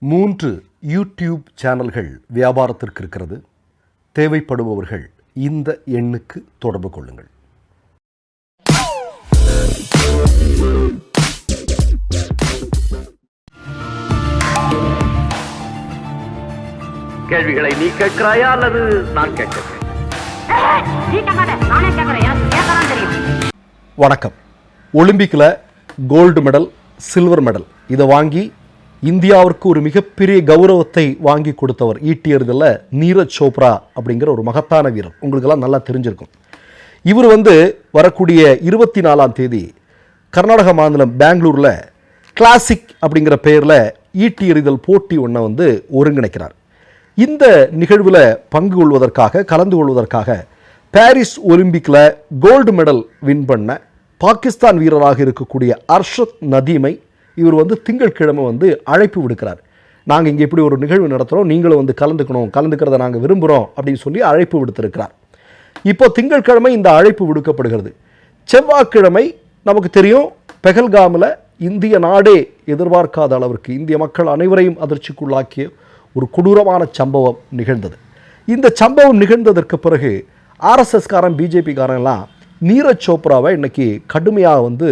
மூன்று யூடியூப் சேனல்கள் வியாபாரத்திற்கு இருக்கிறது. தேவைப்படுபவர்கள் இந்த எண்ணுக்கு தொடர்பு கொள்ளுங்கள். கேள்விகளை நீ கேட்கிறாயா அல்லது நான் கேட்கிறேன் வணக்கம். ஒலிம்பிக்கில் கோல்டு மெடல் சில்வர் மெடல் இதை வாங்கி இந்தியாவிற்கு ஒரு மிகப்பெரிய கௌரவத்தை வாங்கி கொடுத்தவர் ஈட்டியறதில் நீரஜ் சோப்ரா அப்படிங்கிற ஒரு மகத்தான வீரர். உங்களுக்கெல்லாம் நல்லா தெரிஞ்சிருக்கும். இவர் வந்து வரக்கூடிய இருபத்தி நாலாம் தேதி கர்நாடக மாநிலம் பெங்களூரில் கிளாசிக் அப்படிங்கிற பெயரில் ஈட்டி எறிதல் போட்டி ஒன்றை வந்து ஒருங்கிணைக்கிறார். இந்த நிகழ்வில் பங்கு கொள்வதற்காக கலந்து கொள்வதற்காக பாரிஸ் ஒலிம்பிக்கில் கோல்டு மெடல் வின் பண்ண பாகிஸ்தான் வீரராக இருக்கக்கூடிய அர்ஷத் நதீமை இவர் வந்து திங்கட்கிழமை வந்து அழைப்பு விடுக்கிறார். நாங்கள் இங்கே இப்படி ஒரு நிகழ்வு நடத்துகிறோம் நீங்களும் வந்து கலந்துக்கணும் கலந்துக்கிறத நாங்கள் விரும்புகிறோம் அப்படின்னு சொல்லி அழைப்பு விடுத்திருக்கிறார். இப்போ திங்கட்கிழமை இந்த அழைப்பு விடுக்கப்படுகிறது. செவ்வாய்க்கிழமை நமக்கு தெரியும் பெகல்காமில் இந்திய நாடே எதிர்பார்க்காத அளவிற்கு இந்திய மக்கள் அனைவரையும் அதிர்ச்சிக்குள்ளாக்கிய ஒரு கொடூரமான சம்பவம் நிகழ்ந்தது. இந்த சம்பவம் நிகழ்ந்ததற்கு பிறகு ஆர்எஸ்எஸ்காரன் பிஜேபிக்காரன்லாம் நீரஜ் சோப்ராவை இன்றைக்கி கடுமையாக வந்து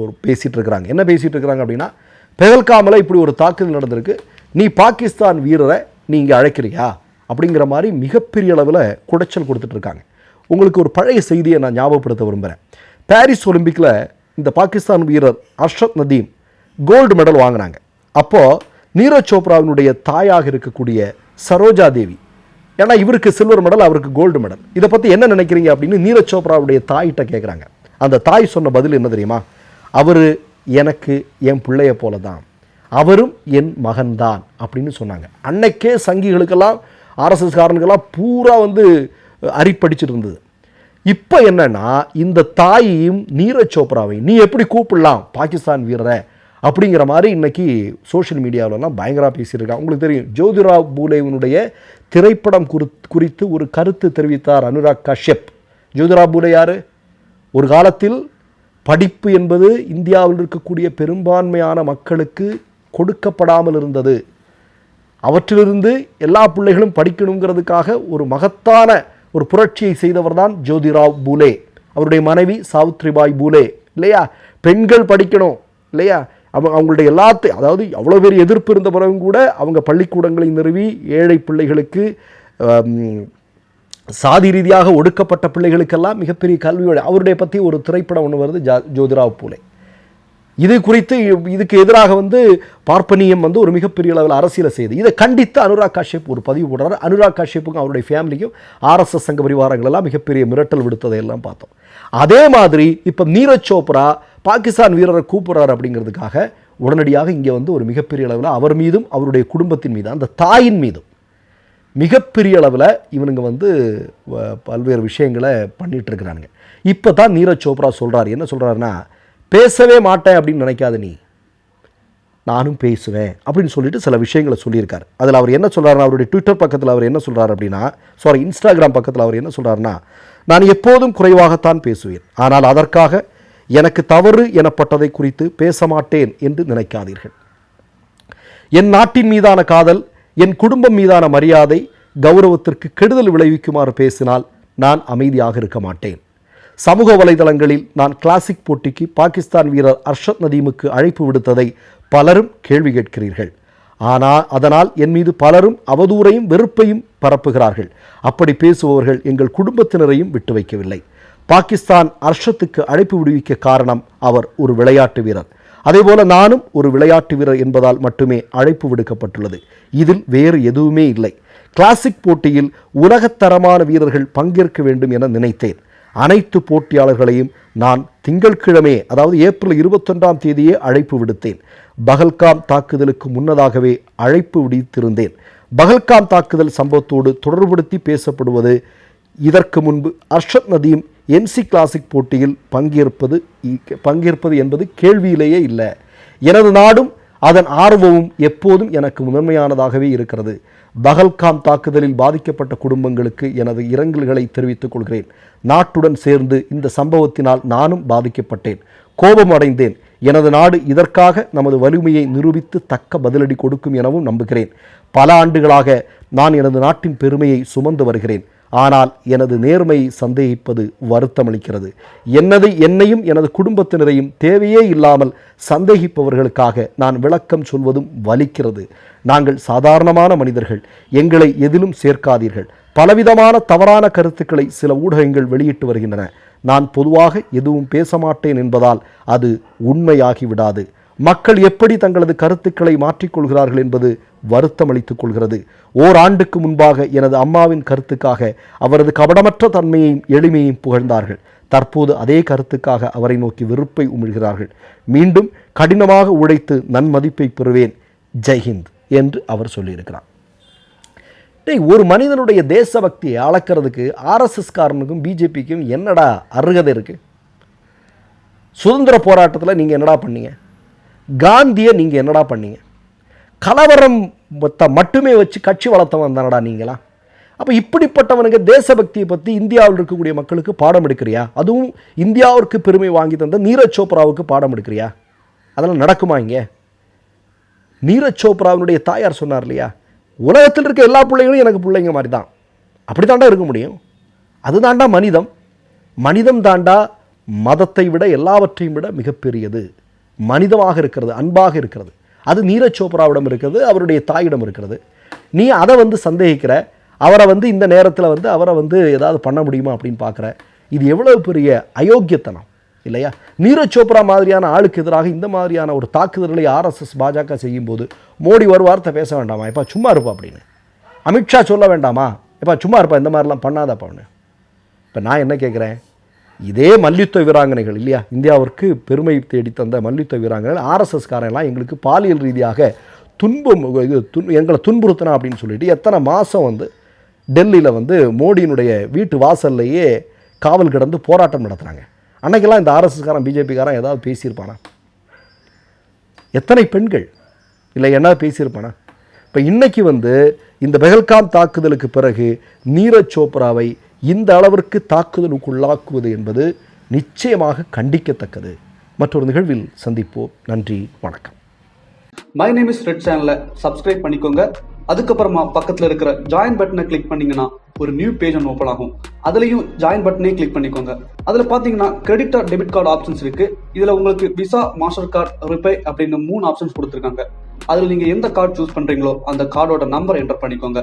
ஒரு பேசிகிட்டு இருக்கிறாங்க. என்ன பேசிகிட்டு இருக்கிறாங்க அப்படின்னா பெஹல்காமில் இப்படி ஒரு தாக்குதல் நடந்திருக்கு. நீ பாகிஸ்தான் வீரரை நீ இங்கே அழைக்கிறியா? அப்படிங்கிற மாதிரி மிகப்பெரிய அளவில் குடைச்சல் கொடுத்துட்ருக்காங்க உங்களுக்கு ஒரு பழைய செய்தியை நான் ஞாபகப்படுத்த விரும்புகிறேன் பாரிஸ் ஒலிம்பிக்கில் இந்த பாகிஸ்தான் வீரர் அர்ஷத் நதீம் கோல்டு மெடல் வாங்கினாங்க. அப்போது நீரஜ் சோப்ராவினுடைய தாயாக இருக்கக்கூடிய சரோஜா தேவி ஏன்னா இவருக்கு சில்வர் மெடல் அவருக்கு கோல்டு மெடல் இதை பற்றி என்ன நினைக்கிறீங்க அப்படின்னு நீரஜ் சோப்ராவுடைய தாயிட்ட கேட்குறாங்க அந்த தாய் சொன்ன பதில் என்ன தெரியுமா? அவர் எனக்கு என் பிள்ளைய போல தான் அவரும் என் மகன்தான் அப்படின்னு சொன்னாங்க. அன்னைக்கே சங்கிகளுக்கெல்லாம் ஆர்எஸ்எஸ் காரனுக்கெல்லாம் பூரா வந்து அரிப்படிச்சிட்டு இருந்தது இப்போ என்னன்னா இந்த தாயையும் நீரஜ் சோப்ராவையும் நீ எப்படி கூப்பிடலாம் பாகிஸ்தான் வீரரை? அப்படிங்கிற மாதிரி இன்னைக்கு சோஷியல் மீடியாவிலலாம் பயங்கரமாக பேசியிருக்காங்க. உங்களுக்கு தெரியும் ஜோதிராவ் பூலேவனுடைய திரைப்படம் குறித்து ஒரு கருத்து தெரிவித்தார் அனுராக் கஷ்யப். ஜோதிராவ் பூலே யார்? ஒரு காலத்தில் படிப்பு என்பது இந்தியாவில் இருக்கக்கூடிய பெரும்பான்மையான மக்களுக்கு கொடுக்கப்படாமல் இருந்தது. அவற்றிலிருந்து எல்லா பிள்ளைகளும் படிக்கணுங்கிறதுக்காக ஒரு மகத்தான ஒரு புரட்சியை செய்தவர் தான் ஜோதிராவ் பூலே. அவருடைய மனைவி சாவித்ரிபாய் பூலே. இல்லையா? பெண்கள் படிக்கணும். இல்லையா? அவங்க அவங்களுடைய எல்லாத்தையும் அதாவது அவ்வளோ பேர் எதிர்ப்பு இருந்த பிறகும் கூட அவங்க பள்ளிக்கூடங்களை நிறுவி ஏழை பிள்ளைகளுக்கு சாதி ரீதியாக ஒடுக்கப்பட்ட பிள்ளைகளுக்கெல்லாம் மிகப்பெரிய கல்வியோட அவருடைய பற்றி ஒரு திரைப்படம் ஒன்று வருது ஜா ஜோதிராவ் பூலே. இது குறித்து இதுக்கு எதிராக வந்து பார்ப்பனியம் வந்து ஒரு மிகப்பெரிய அளவில் அரசியலை செய்யுது இதை கண்டித்து அனுராக் காஷ்யப் ஒரு பதிவு போடுறாரு. அனுராக் காஷ்யப்புக்கும் அவருடைய ஃபேமிலிக்கும் ஆர்எஸ்எஸ் சங்க பரிவாரங்கள் எல்லாம் மிகப்பெரிய மிரட்டல் விடுத்ததை எல்லாம் பார்த்தோம். அதே மாதிரி இப்போ நீரஜ் சோப்ரா பாகிஸ்தான் வீரரை கூப்பிட்றாரு அப்படிங்கிறதுக்காக உடனடியாக இங்கே வந்து ஒரு மிகப்பெரிய அளவில் அவர் மீதும் அவருடைய குடும்பத்தின் மீது அந்த தாயின் மீதும் மிகப்பெரிய அளவில் இவனுங்க வந்து வ- பல்வேறு விஷயங்களை பண்ணிட்டு இருக்கிறானுங்க. இப்போ தான் நீரஜ் சோப்ரா சொல்கிறார் என்ன சொல்கிறாருன்னா பேசவே மாட்டேன் அப்படின்னு நினைக்காத நீ. நானும் பேசுவேன் அப்படின்னு சொல்லிட்டு சில விஷயங்களை சொல்லியிருக்காரு. அதில் அவர் என்ன சொல்கிறாருன்னா அவருடைய ட்விட்டர் பக்கத்தில் அவர் என்ன சொல்கிறார் அப்படின்னா சாரி இன்ஸ்டாகிராம் பக்கத்தில் அவர் என்ன சொல்கிறாருன்னா நான் எப்போதும் குறைவாகத்தான் பேசுவேன். ஆனால் அதற்காக எனக்கு தவறு எனப்பட்டதை குறித்து பேச மாட்டேன் என்று நினைக்காதீர்கள். என் நாட்டின் மீதான காதல் என் குடும்பம் மீதான மரியாதை கௌரவத்திற்கு கெடுதல் விளைவிக்குமாறு பேசினால் நான் அமைதியாக இருக்க மாட்டேன். சமூக வலைதளங்களில் நான் கிளாசிக் போட்டிக்கு பாகிஸ்தான் வீரர் அர்ஷத் நதீமுக்கு அழைப்பு விடுத்ததை பலரும் கேள்வி கேட்கிறீர்கள். ஆனால் அதனால் என் மீது பலரும் அவதூறையும் வெறுப்பையும் பரப்புகிறார்கள். அப்படி பேசுபவர்கள் எங்கள் குடும்பத்தினரையும் விட்டு வைக்கவில்லை. பாகிஸ்தான் அர்ஷத்துக்கு அழைப்பு விடுவிக்க காரணம் அவர் ஒரு விளையாட்டு வீரர். அதேபோல நானும் ஒரு விளையாட்டு வீரர் என்பதால் மட்டுமே அழைப்பு விடுக்கப்பட்டுள்ளது. இதில் வேறு எதுவுமே இல்லை. கிளாசிக் போட்டியில் உலகத்தரமான வீரர்கள் பங்கேற்க வேண்டும் என நினைத்தேன். அனைத்து போட்டியாளர்களையும் நான் திங்கட்கிழமை அதாவது ஏப்ரல் இருபத்தொன்றாம் தேதியே அழைப்பு விடுத்தேன். பகல்காம் தாக்குதலுக்கு முன்னதாகவே அழைப்பு விடுத்திருந்தேன். பகல்காம் தாக்குதல் சம்பவத்தோடு தொடர்புபடுத்தி பேசப்படுவது இதற்கு முன்பு அர்ஷத் நதீம் என்சி கிளாசிக் போட்டியில் பங்கேற்பது பங்கேற்பது என்பது கேள்வியிலேயே இல்லை. எனது நாடும் அதன் ஆர்வமும் எப்போதும் எனக்கு முதன்மையானதாகவே இருக்கிறது. பகல்காம் தாக்குதலில் பாதிக்கப்பட்ட குடும்பங்களுக்கு எனது இரங்கல்களை தெரிவித்துக் கொள்கிறேன். நாட்டுடன் சேர்ந்து இந்த சம்பவத்தினால் நானும் பாதிக்கப்பட்டேன். கோபம் அடைந்தேன் எனது நாடு இதற்காக நமது வலிமையை நிரூபித்து தக்க பதிலடி கொடுக்கும் எனவும் நம்புகிறேன். பல ஆண்டுகளாக நான் எனது நாட்டின் பெருமையை சுமந்து வருகிறேன். ஆனால் எனது நேர்மையை சந்தேகிப்பது வருத்தமளிக்கிறது. என்னது என்னையும் எனது குடும்பத்தினரையும் தேவையே இல்லாமல் சந்தேகிப்பவர்களுக்காக நான் விளக்கம் சொல்வதும் வலிக்கிறது. நாங்கள் சாதாரணமான மனிதர்கள் எங்களை எதிலும் சேர்க்காதீர்கள். பலவிதமான தவறான கருத்துக்களை சில ஊடகங்கள் வெளியிட்டு வருகின்றன. நான் பொதுவாக எதுவும் பேச மாட்டேன் என்பதால் அது உண்மையாகிவிடாது. மக்கள் எப்படி தங்களது கருத்துக்களை மாற்றிக்கொள்கிறார்கள் என்பது வருத்தமளித்துக் கொள்கிறது. ஓராண்டுக்கு முன்பாக எனது அம்மாவின் கருத்துக்காக அவரது கபடமற்ற தன்மையையும் எளிமையையும் புகழ்ந்தார்கள். தற்போது அதே கருத்துக்காக அவரை நோக்கி வெறுப்பை உமிழ்கிறார்கள். மீண்டும் கடினமாக உழைத்து நன்மதிப்பை பெறுவேன். ஜெய்ஹிந்த் என்று அவர் சொல்லியிருக்கிறார். டேய் ஒரு மனிதனுடைய தேசபக்தியை அளக்கிறதுக்கு ஆர்எஸ்எஸ்காரனுக்கும் பிஜேபிக்கும் என்னடா அருகதை இருக்குது சுதந்திர போராட்டத்தில் நீங்கள் என்னடா பண்ணீங்க? காந்தியை நீங்கள் என்னடா பண்ணீங்க? கலவரம் மொத்த மட்டுமே வச்சு கட்சி வளர்த்தவன் தானடா நீங்களா? அப்போ இப்படிப்பட்டவனுக்கு தேசபக்தியை பற்றி இந்தியாவில் இருக்கக்கூடிய மக்களுக்கு பாடம் எடுக்கிறியா? அதுவும் இந்தியாவிற்கு பெருமை வாங்கி தந்த நீரஜ் சோப்ராவுக்கு பாடம் எடுக்கிறியா? அதெல்லாம் நடக்குமா இங்கே? நீரஜ் சோப்ராவினுடைய தாயார் சொன்னார் இல்லையா? உலகத்தில் இருக்க எல்லா பிள்ளைகளும் எனக்கு பிள்ளைங்க மாதிரி தான் அப்படி தாண்டா இருக்க முடியும்? அது தாண்டா மனிதம். மனிதம் தாண்டா மதத்தை விட எல்லாவற்றையும் விட மிகப்பெரியது. மனிதமாக இருக்கிறது அன்பாக இருக்கிறது. அது நீரஜ் சோப்ராவிடம் இருக்கிறது அவருடைய தாயிடம் இருக்கிறது. நீ அதை வந்து சந்தேகிக்கிற அவரை வந்து இந்த நேரத்தில் வந்து அவரை வந்து ஏதாவது பண்ண முடியுமா அப்படின்னு பார்க்குற. இது எவ்வளவு பெரிய அயோக்கியத்தனம் இல்லையா? நீரஜ் சோப்ரா மாதிரியான ஆளுக்கு எதிராக இந்த மாதிரியான ஒரு தாக்குதல்களை ஆர்எஸ்எஸ் பாஜக செய்யும்போது மோடி ஒரு வார்த்தை பேச வேண்டாமா? எப்பா சும்மா இருப்பா அப்படின்னு. அமித்ஷா சொல்ல வேண்டாமா? எப்பா சும்மா இருப்பா இந்த மாதிரிலாம் பண்ணாதப்பா அவனு இப்போ நான் என்ன கேட்குறேன் இதே மல்யுத்த வீராங்கனைகள் இல்லையா? இந்தியாவிற்கு பெருமை தேடி தந்த மல்யுத்த வீராங்கனைகள் ஆர்எஸ்எஸ்காரெல்லாம் எங்களுக்கு பாலியல் ரீதியாக துன்பம் இது துன் எங்களை துன்புறுத்தினா அப்படின்னு சொல்லிட்டு எத்தனை மாதம் வந்து டெல்லியில் வந்து மோடியினுடைய வீட்டு வாசல்லையே காவல் கிடந்து போராட்டம் நடத்துகிறாங்க அன்னைக்கெல்லாம் இந்த ஆர்எஸ்எஸ்காரன் பிஜேபிக்காரன் ஏதாவது பேசியிருப்பானா? எத்தனை பெண்கள்? இல்லை என்ன பேசியிருப்பானா? இப்போ இன்னைக்கு வந்து இந்த பெஹல்காம் தாக்குதலுக்கு பிறகு நீரஜ் சோப்ராவை இந்த அளவிற்கு தாக்குதலுக்குள்ளாக்குவது என்பது நிச்சயமாக கண்டிக்கத்தக்கது. மற்றொரு நிகழ்வில் சந்திப்போம். நன்றி வணக்கம். மை நேம் இஸ் ரெட் சேனலை சப்ஸ்கிரைப் பண்ணிக்கோங்க. அதுக்கப்புறமா பக்கத்தில் இருக்கிற ஜாயின் பட்டனை கிளிக் பண்ணீங்கன்னா ஒரு நியூ பேஜ் ஒன்று ஓப்பன் ஆகும். அதுலேயும் ஜாயின் பட்டனே கிளிக் பண்ணிக்கோங்க. அதில் பார்த்தீங்கன்னா credit or debit card options இருக்கு. இதில் உங்களுக்கு விசா மாஸ்டர் கார்டு ரிப்பே அப்படின்னு மூணு ஆப்ஷன்ஸ் கொடுத்துருக்காங்க. அதில் நீங்கள் எந்த கார்டு சூஸ் பண்ணுறீங்களோ அந்த கார்டோட நம்பர் என்டர் பண்ணிக்கோங்க.